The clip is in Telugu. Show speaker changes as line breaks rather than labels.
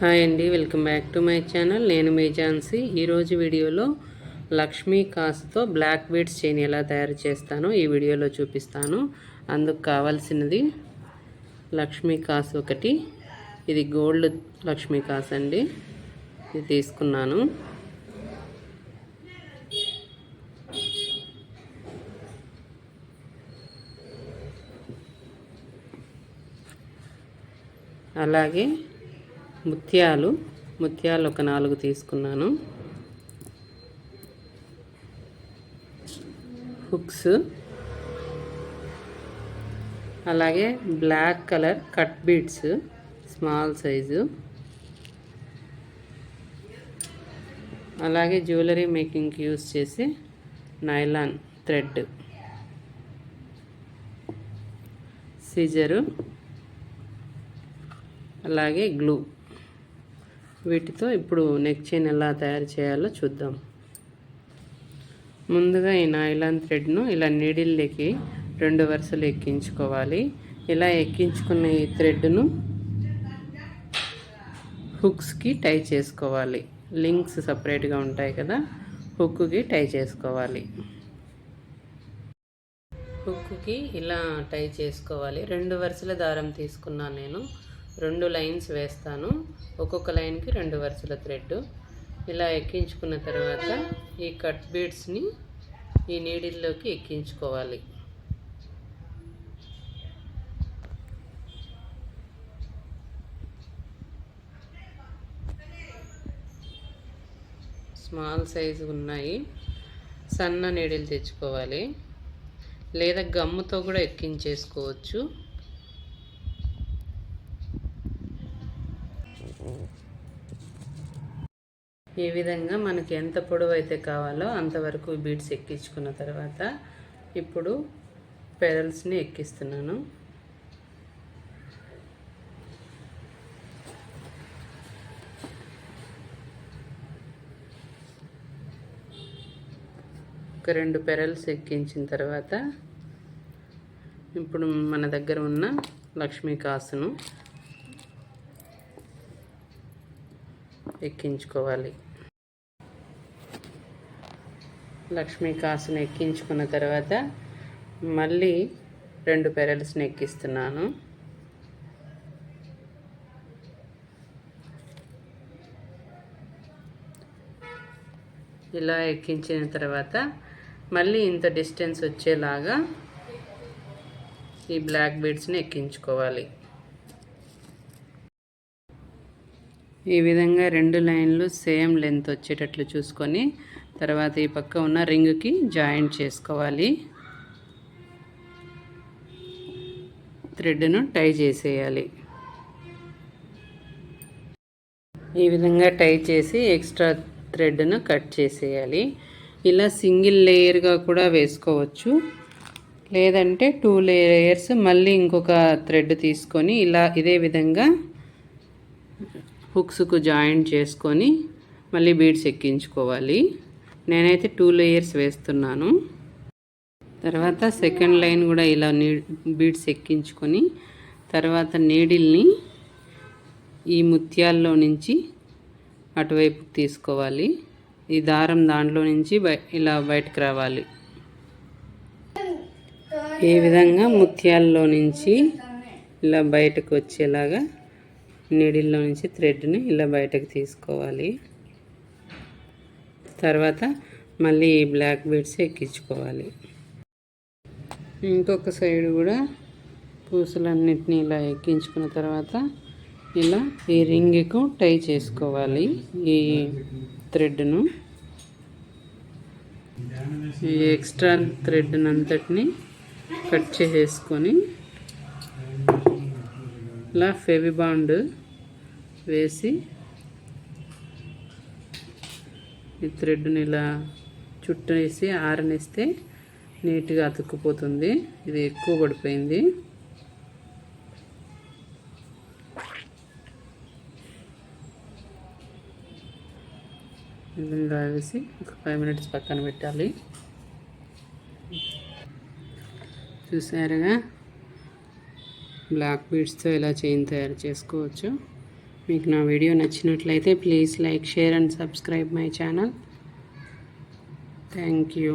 హాయ్ అండి welcome back to my channel. నేను మీ ఝాన్సీ. ఈరోజు వీడియోలో లక్ష్మీ కాస్తో బ్లాక్ బీడ్స్ చైన్ ఎలా తయారు చేస్తానో ఈ వీడియోలో చూపిస్తాను. అందుకు కావాల్సినది లక్ష్మీ కాస్ ఒకటి. ఇది గోల్డ్ లక్ష్మీ కాస్ అండి. ఇది తీసుకున్నాను. అలాగే ముత్యాలు ముత్యాలు ఒక నాలుగు తీసుకున్నాను. హుక్స్. అలాగే black colour cut beads small size. అలాగే జ్యువెలరీ మేకింగ్కి యూస్ చేసే నైలాన్ థ్రెడ్. సిజరు. అలాగే గ్లూ. వీటితో ఇప్పుడు నెక్ చైన్ ఎలా తయారు చేయాలో చూద్దాం. ముందుగా ఈ నైలాన్ థ్రెడ్ను ఇలా నీడిల్లోకి రెండు వరుసలు ఎక్కించుకోవాలి. ఇలా ఎక్కించుకున్న ఈ థ్రెడ్ను హుక్స్కి టై చేసుకోవాలి. లింక్స్ సపరేట్గా ఉంటాయి కదా హుక్కి టై చేసుకోవాలి. హుక్కి ఇలా టై చేసుకోవాలి. రెండు వరుసల దారం తీసుకున్నాను నేను. రెండు లైన్స్ వేస్తాను. ఒక్కొక్క లైన్కి రెండు వరుసల థ్రెడ్. ఇలా ఎక్కించుకున్న తర్వాత ఈ కట్ బీడ్స్ని ఈ నీడిల్లోకి ఎక్కించుకోవాలి. స్మాల్ సైజు ఉన్నాయి. సన్న నీడిలు తెచ్చుకోవాలి. లేదా గమ్ముతో కూడా ఎక్కించేసుకోవచ్చు. ఈ విధంగా మనకి ఎంత పొడవు అయితే కావాలో అంతవరకు బీడ్స్ ఎక్కించుకున్న తర్వాత ఇప్పుడు పెరల్స్ని ఎక్కిస్తున్నాను. ఒక రెండు పెరల్స్ ఎక్కించిన తర్వాత ఇప్పుడు మన దగ్గర ఉన్న లక్ష్మీ కాసును ఎక్కించుకోవాలి. లక్ష్మీ కాసును ఎక్కించుకున్న తర్వాత మళ్ళీ రెండు పెరల్స్ని ఎక్కిస్తున్నాను. ఇలా ఎక్కించిన తర్వాత మళ్ళీ ఇంత డిస్టెన్స్ వచ్చేలాగా ఈ బ్లాక్ బీడ్స్ని ఎక్కించుకోవాలి. ఈ విధంగా రెండు లైన్లు సేమ్ లెంత్ వచ్చేటట్లు చూసుకొని తర్వాత ఈ పక్క ఉన్న రింగ్కి జాయింట్ చేసుకోవాలి. థ్రెడ్ను టై చేసేయాలి. ఈ విధంగా టై చేసి ఎక్స్ట్రా థ్రెడ్ను కట్ చేసేయాలి. ఇలా సింగిల్ లేయర్గా కూడా వేసుకోవచ్చు. లేదంటే టూ లేయర్స్ మళ్ళీ ఇంకొక థ్రెడ్ తీసుకొని ఇలా ఇదే విధంగా హుక్స్కు జాయింట్ చేసుకొని మళ్ళీ బీడ్స్ ఎక్కించుకోవాలి. నేనైతే టూ లేయర్స్ వేస్తున్నాను. తర్వాత సెకండ్ లైన్ కూడా ఇలా నీ బీడ్స్ ఎక్కించుకొని తర్వాత నీడిల్ని ఈ ముత్యాల్లో నుంచి అటువైపు తీసుకోవాలి. ఈ దారం దాంట్లో నుంచి ఇలా బయటకు రావాలి. ఈ విధంగా ముత్యాల్లో నుంచి ఇలా బయటకు వచ్చేలాగా నీడిల్లో నుంచి థ్రెడ్ని ఇలా బయటకు తీసుకోవాలి. తర్వాత మళ్ళీ ఈ బ్లాక్ బీడ్స్ ఎక్కించుకోవాలి. ఇంకొక సైడ్ కూడా పూసలన్నిటిని ఇలా ఎక్కించుకున్న తర్వాత ఇలా ఈ రింగ్కు టై చేసుకోవాలి ఈ థ్రెడ్ను. ఈ ఎక్స్ట్రా థ్రెడ్నంతటిని కట్ చేసేసుకొని ఇలా ఫెవిబాండ్ వేసి ఈ థ్రెడ్ని ఇలా చుట్టేసి ఆరనిస్తే నీట్గా అతుక్కుపోతుంది. ఇది ఎక్కువ పడిపోయింది. విధంగా వేసి ఒక ఫైవ్ మినిట్స్ పక్కన పెట్టాలి. చూసారుగా? బ్లాక్ బీడ్స్తో ఇలా చైన్ తయారు చేసుకోవచ్చు. మీకు నా వీడియో నచ్చినట్లయితే please like share and subscribe my channel. Thank you.